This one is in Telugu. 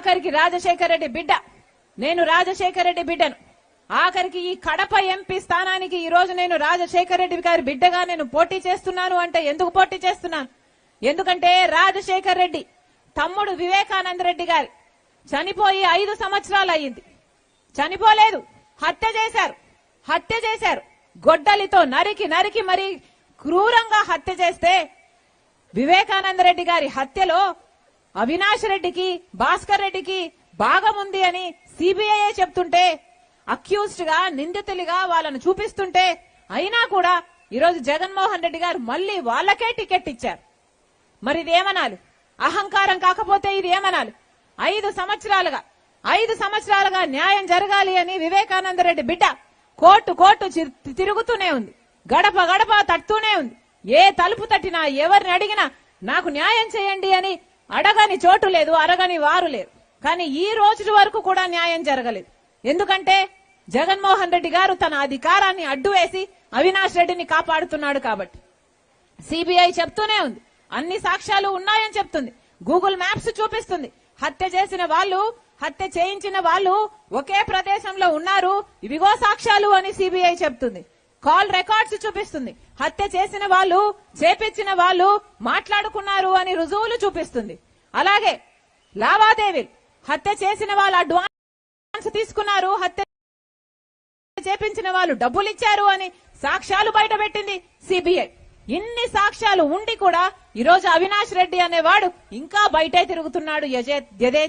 ఆఖరికి రాజశేఖర రెడ్డి బిడ్డ. నేను రాజశేఖర రెడ్డి బిడ్డను. ఆఖరికి ఈ కడప ఎంపీ స్థానానికి ఈ రోజు నేను రాజశేఖర రెడ్డి గారి బిడ్డగా నేను పోటీ చేస్తున్నాను అంటే ఎందుకు పోటీ చేస్తున్నాను? ఎందుకంటే రాజశేఖర రెడ్డి తమ్ముడు వివేకానంద రెడ్డి గారి చనిపోయి ఐదు సంవత్సరాలు అయ్యింది. చనిపోలేదు. హత్య చేశారు. హత్య చేశారు. గొడ్డలితో నరికి నరికి మరి క్రూరంగా హత్య చేస్తే వివేకానంద రెడ్డి గారి హత్యలో అవినాష్ రెడ్డికి భాస్కర్ రెడ్డికి భాగముంది ఉంది అని సిబిఐ చెప్తుంటే అక్యూజ్డ్గా నిందితులుగా వాళ్ళను చూపిస్తుంటే అయినా కూడా ఈరోజు జగన్మోహన్ రెడ్డి గారు మళ్ళీ వాళ్ళకే టికెట్ ఇచ్చారు. మరి ఇదేమనాలి? అహంకారం కాకపోతే ఇది ఏమనాలి ఐదు సంవత్సరాలుగా ఐదు సంవత్సరాలుగా న్యాయం జరగాలి అని వివేకానంద రెడ్డి బిడ్డ కోర్టు కోర్టు చి- తిరుగుతూనే ఉంది. గడప గడప తట్టుతూనే ఉంది. ఏ తలుపు తట్టినా ఎవరిని అడిగినా నాకు న్యాయం చేయండి అని అడగని చోటు లేదు అరగని వారు లేరు. కానీ ఈ రోజు వరకు కూడా న్యాయం జరగలేదు. ఎందుకంటే జగన్మోహన్ రెడ్డి గారు తన అధికారాన్ని అడ్డు వేసి అవినాష్ రెడ్డిని కాపాడుతున్నాడు కాబట్టి. సిబిఐ చెప్తూనే ఉంది. అన్ని సాక్ష్యాలు ఉన్నాయని చెప్తుంది. గూగుల్ మ్యాప్స్ చూపిస్తుంది. హత్య చేసిన వాళ్ళు హత్య చేయించిన వాళ్ళు ఒకే ప్రదేశంలో ఉన్నారు. ఇవిగో సాక్ష్యాలు అని సిబిఐ చెప్తుంది. కాల్ రికార్డ్స్ చూపిస్తుంది. హత్య చేసిన వాళ్ళు చేపించిన వాళ్ళు మాట్లాడుకున్నారు అని రుజువులు చూపిస్తుంది. అలాగే లావాదేవీలు. హత్య చేసిన వాళ్ళు అడ్వాన్స్ తీసుకున్నారు హత్య చేపించిన వాళ్ళు డబ్బులు ఇచ్చారు అని సాక్ష్యాలు బయటపెట్టింది సిబిఐ ఇన్ని సాక్ష్యాలు ఉండి కూడా ఈ రోజు అవినాష్ రెడ్డి అనేవాడు ఇంకా బయటే తిరుగుతున్నాడు యజే- యథే